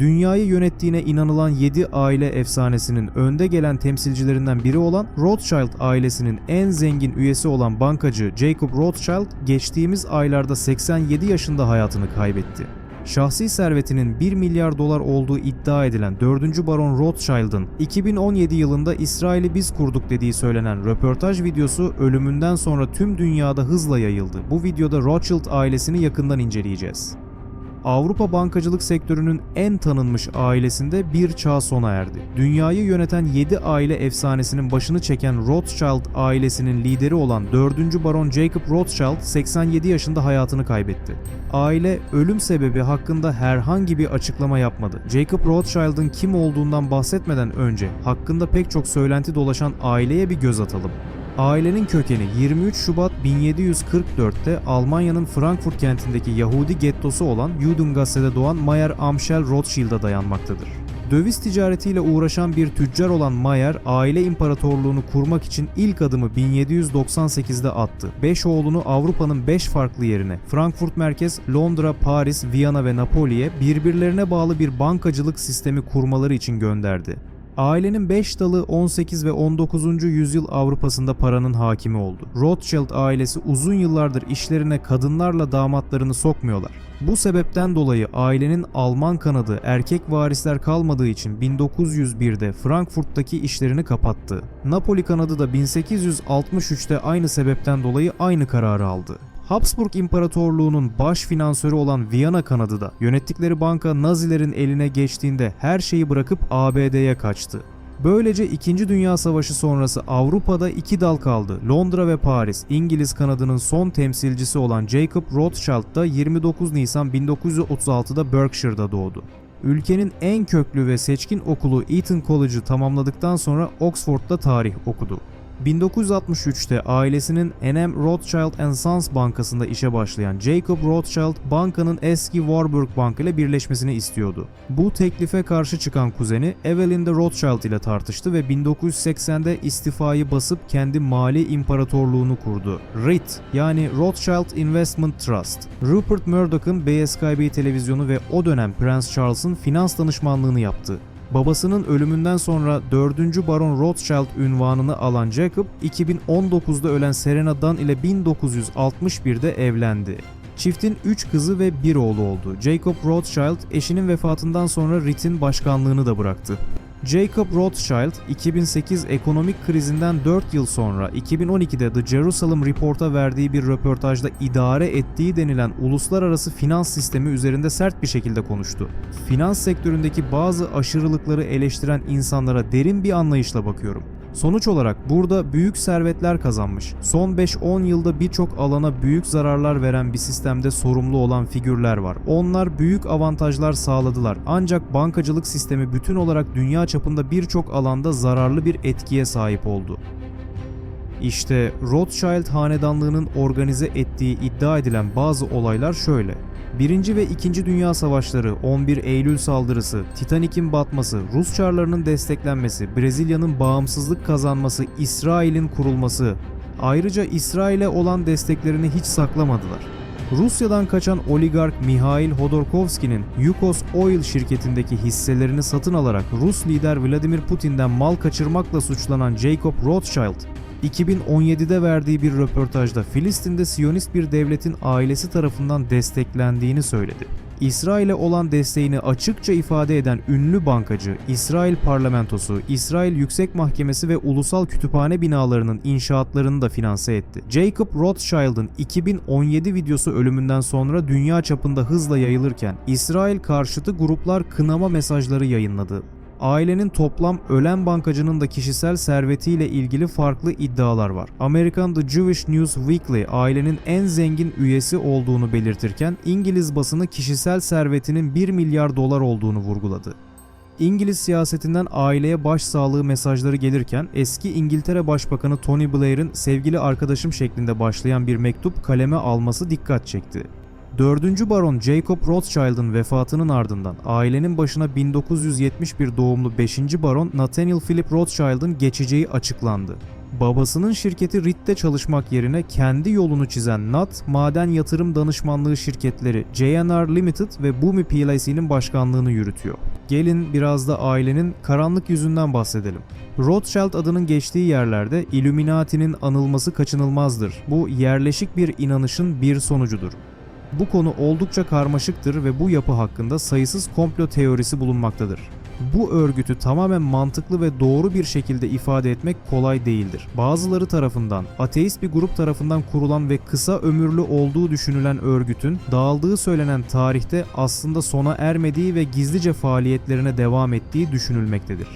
Dünyayı yönettiğine inanılan 7 aile efsanesinin önde gelen temsilcilerinden biri olan Rothschild ailesinin en zengin üyesi olan bankacı Jacob Rothschild geçtiğimiz aylarda 87 yaşında hayatını kaybetti. Şahsi servetinin 1 milyar dolar olduğu iddia edilen 4. Baron Rothschild'ın 2017 yılında İsrail'i biz kurduk dediği söylenen röportaj videosu ölümünden sonra tüm dünyada hızla yayıldı. Bu videoda Rothschild ailesini yakından inceleyeceğiz. Avrupa bankacılık sektörünün en tanınmış ailesinde bir çağ sona erdi. Dünyayı yöneten 7 aile efsanesinin başını çeken Rothschild ailesinin lideri olan 4. Baron Jacob Rothschild 87 yaşında hayatını kaybetti. Aile ölüm sebebi hakkında herhangi bir açıklama yapmadı. Jacob Rothschild'ın kim olduğundan bahsetmeden önce hakkında pek çok söylenti dolaşan aileye bir göz atalım. Ailenin kökeni 23 Şubat 1744'te Almanya'nın Frankfurt kentindeki Yahudi gettosu olan Judengasse'de doğan Mayer Amschel Rothschild'a dayanmaktadır. Döviz ticaretiyle uğraşan bir tüccar olan Mayer, aile imparatorluğunu kurmak için ilk adımı 1798'de attı. 5 oğlunu Avrupa'nın 5 farklı yerine, Frankfurt merkez, Londra, Paris, Viyana ve Napoli'ye birbirlerine bağlı bir bankacılık sistemi kurmaları için gönderdi. Ailenin 5 dalı 18 ve 19. yüzyıl Avrupa'sında paranın hakimi oldu. Rothschild ailesi uzun yıllardır işlerine kadınlarla damatlarını sokmuyorlar. Bu sebepten dolayı ailenin Alman kanadı erkek varisler kalmadığı için 1901'de Frankfurt'taki işlerini kapattı. Napoli kanadı da 1863'te aynı sebepten dolayı aynı kararı aldı. Habsburg İmparatorluğu'nun baş finansörü olan Viyana kanadı da yönettikleri banka Nazilerin eline geçtiğinde her şeyi bırakıp ABD'ye kaçtı. Böylece 2. Dünya Savaşı sonrası Avrupa'da iki dal kaldı. Londra ve Paris, İngiliz kanadının son temsilcisi olan Jacob Rothschild da 29 Nisan 1936'da Berkshire'da doğdu. Ülkenin en köklü ve seçkin okulu Eton College'ı tamamladıktan sonra Oxford'da tarih okudu. 1963'te ailesinin N.M. Rothschild Sons bankasında işe başlayan Jacob Rothschild bankanın eski Warburg Bank ile birleşmesini istiyordu. Bu teklife karşı çıkan kuzeni Evelyn de Rothschild ile tartıştı ve 1980'de istifayı basıp kendi mali imparatorluğunu kurdu. RIT yani Rothschild Investment Trust. Rupert Murdoch'ın BSKB televizyonu ve o dönem Prens Charles'ın finans danışmanlığını yaptı. Babasının ölümünden sonra 4. Baron Rothschild ünvanını alan Jacob, 2019'da ölen Serena Dunn ile 1961'de evlendi. Çiftin 3 kızı ve 1 oğlu oldu. Jacob Rothschild eşinin vefatından sonra RIT'in başkanlığını da bıraktı. Jacob Rothschild 2008 ekonomik krizinden 4 yıl sonra 2012'de The Jerusalem Report'a verdiği bir röportajda idare ettiği denilen uluslararası finans sistemi üzerinde sert bir şekilde konuştu. Finans sektöründeki bazı aşırılıkları eleştiren insanlara derin bir anlayışla bakıyorum. Sonuç olarak burada büyük servetler kazanmış. Son 5-10 yılda birçok alana büyük zararlar veren bir sistemde sorumlu olan figürler var. Onlar büyük avantajlar sağladılar. Ancak bankacılık sistemi bütün olarak dünya çapında birçok alanda zararlı bir etkiye sahip oldu. İşte Rothschild hanedanlığının organize ettiği iddia edilen bazı olaylar şöyle. Birinci ve İkinci Dünya Savaşları, 11 Eylül saldırısı, Titanik'in batması, Rus çarlarının desteklenmesi, Brezilya'nın bağımsızlık kazanması, İsrail'in kurulması, ayrıca İsrail'e olan desteklerini hiç saklamadılar. Rusya'dan kaçan oligark Mihail Hodorkovski'nin Yukos Oil şirketindeki hisselerini satın alarak Rus lider Vladimir Putin'den mal kaçırmakla suçlanan Jacob Rothschild, 2017'de verdiği bir röportajda Filistin'de Siyonist bir devletin ailesi tarafından desteklendiğini söyledi. İsrail'e olan desteğini açıkça ifade eden ünlü bankacı, İsrail parlamentosu, İsrail Yüksek Mahkemesi ve ulusal kütüphane binalarının inşaatlarını da finanse etti. Jacob Rothschild'ın 2017 videosu ölümünden sonra dünya çapında hızla yayılırken İsrail karşıtı gruplar kınama mesajları yayınladı. Ailenin toplam ölen bankacının da kişisel servetiyle ilgili farklı iddialar var. Amerikan The Jewish News Weekly ailenin en zengin üyesi olduğunu belirtirken İngiliz basını kişisel servetinin 1 milyar dolar olduğunu vurguladı. İngiliz siyasetinden aileye başsağlığı mesajları gelirken eski İngiltere Başbakanı Tony Blair'in sevgili arkadaşım şeklinde başlayan bir mektup kaleme alması dikkat çekti. 4. Baron Jacob Rothschild'ın vefatının ardından ailenin başına 1971 doğumlu 5. Baron Nathaniel Philip Rothschild'ın geçeceği açıklandı. Babasının şirketi RIT'te çalışmak yerine kendi yolunu çizen Nat, maden yatırım danışmanlığı şirketleri JNR Limited ve Bumi PLC'nin başkanlığını yürütüyor. Gelin biraz da ailenin karanlık yüzünden bahsedelim. Rothschild adının geçtiği yerlerde Illuminati'nin anılması kaçınılmazdır. Bu yerleşik bir inanışın bir sonucudur. Bu konu oldukça karmaşıktır ve bu yapı hakkında sayısız komplo teorisi bulunmaktadır. Bu örgütü tamamen mantıklı ve doğru bir şekilde ifade etmek kolay değildir. Bazıları tarafından, ateist bir grup tarafından kurulan ve kısa ömürlü olduğu düşünülen örgütün dağıldığı söylenen tarihte aslında sona ermediği ve gizlice faaliyetlerine devam ettiği düşünülmektedir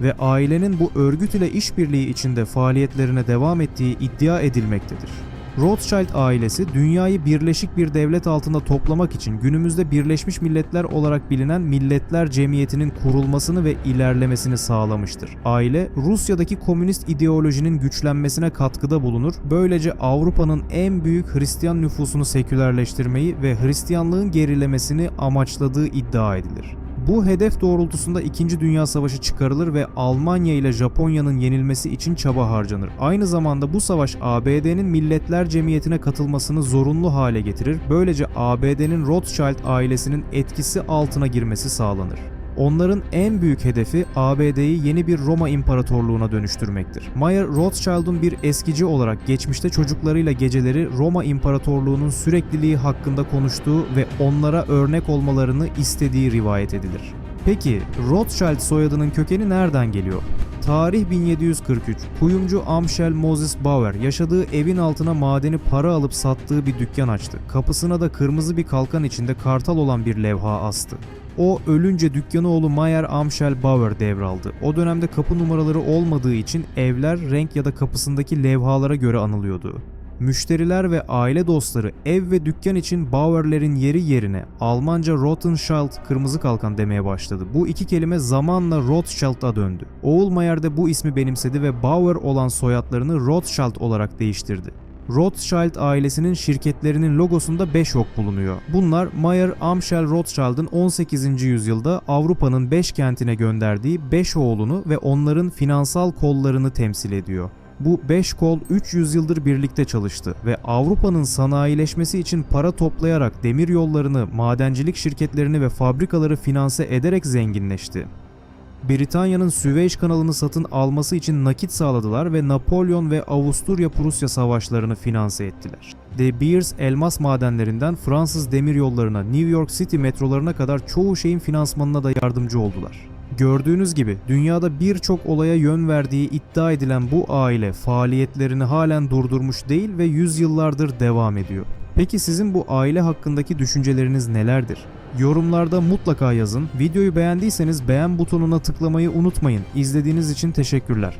ve ailenin bu örgüt ile işbirliği içinde faaliyetlerine devam ettiği iddia edilmektedir. Rothschild ailesi dünyayı birleşik bir devlet altında toplamak için günümüzde Birleşmiş Milletler olarak bilinen Milletler Cemiyeti'nin kurulmasını ve ilerlemesini sağlamıştır. Aile Rusya'daki komünist ideolojinin güçlenmesine katkıda bulunur. Böylece Avrupa'nın en büyük Hristiyan nüfusunu sekülerleştirmeyi ve Hristiyanlığın gerilemesini amaçladığı iddia edilir. Bu hedef doğrultusunda 2. Dünya Savaşı çıkarılır ve Almanya ile Japonya'nın yenilmesi için çaba harcanır. Aynı zamanda bu savaş ABD'nin Milletler Cemiyeti'ne katılmasını zorunlu hale getirir. Böylece ABD'nin Rothschild ailesinin etkisi altına girmesi sağlanır. Onların en büyük hedefi ABD'yi yeni bir Roma İmparatorluğuna dönüştürmektir. Mayer Rothschild'un bir eskici olarak geçmişte çocuklarıyla geceleri Roma İmparatorluğu'nun sürekliliği hakkında konuştuğu ve onlara örnek olmalarını istediği rivayet edilir. Peki Rothschild soyadının kökeni nereden geliyor? Tarih 1743. Kuyumcu Amschel Moses Bauer yaşadığı evin altına madeni para alıp sattığı bir dükkan açtı. Kapısına da kırmızı bir kalkan içinde kartal olan bir levha astı. O ölünce dükkanı oğlu Mayer Amschel Bauer devraldı. O dönemde kapı numaraları olmadığı için evler renk ya da kapısındaki levhalara göre anılıyordu. Müşteriler ve aile dostları ev ve dükkan için Bauer'lerin yeri yerine Almanca Rothschild kırmızı kalkan demeye başladı. Bu iki kelime zamanla Rothschild'a döndü. Oğul Mayer de bu ismi benimsedi ve Bauer olan soyadlarını Rothschild olarak değiştirdi. Rothschild ailesinin şirketlerinin logosunda 5 ok bulunuyor. Bunlar Mayer Amschel Rothschild'ın 18. yüzyılda Avrupa'nın 5 kentine gönderdiği 5 oğlunu ve onların finansal kollarını temsil ediyor. Bu 5 kol 300 yıldır birlikte çalıştı ve Avrupa'nın sanayileşmesi için para toplayarak demir yollarını, madencilik şirketlerini ve fabrikaları finanse ederek zenginleşti. Britanya'nın Süveyş kanalını satın alması için nakit sağladılar ve Napolyon ve Avusturya-Prusya savaşlarını finanse ettiler. De Beers elmas madenlerinden Fransız demiryollarına, New York City metrolarına kadar çoğu şeyin finansmanına da yardımcı oldular. Gördüğünüz gibi dünyada birçok olaya yön verdiği iddia edilen bu aile faaliyetlerini halen durdurmuş değil ve yüzyıllardır devam ediyor. Peki sizin bu aile hakkındaki düşünceleriniz nelerdir? Yorumlarda mutlaka yazın. Videoyu beğendiyseniz beğen butonuna tıklamayı unutmayın. İzlediğiniz için teşekkürler.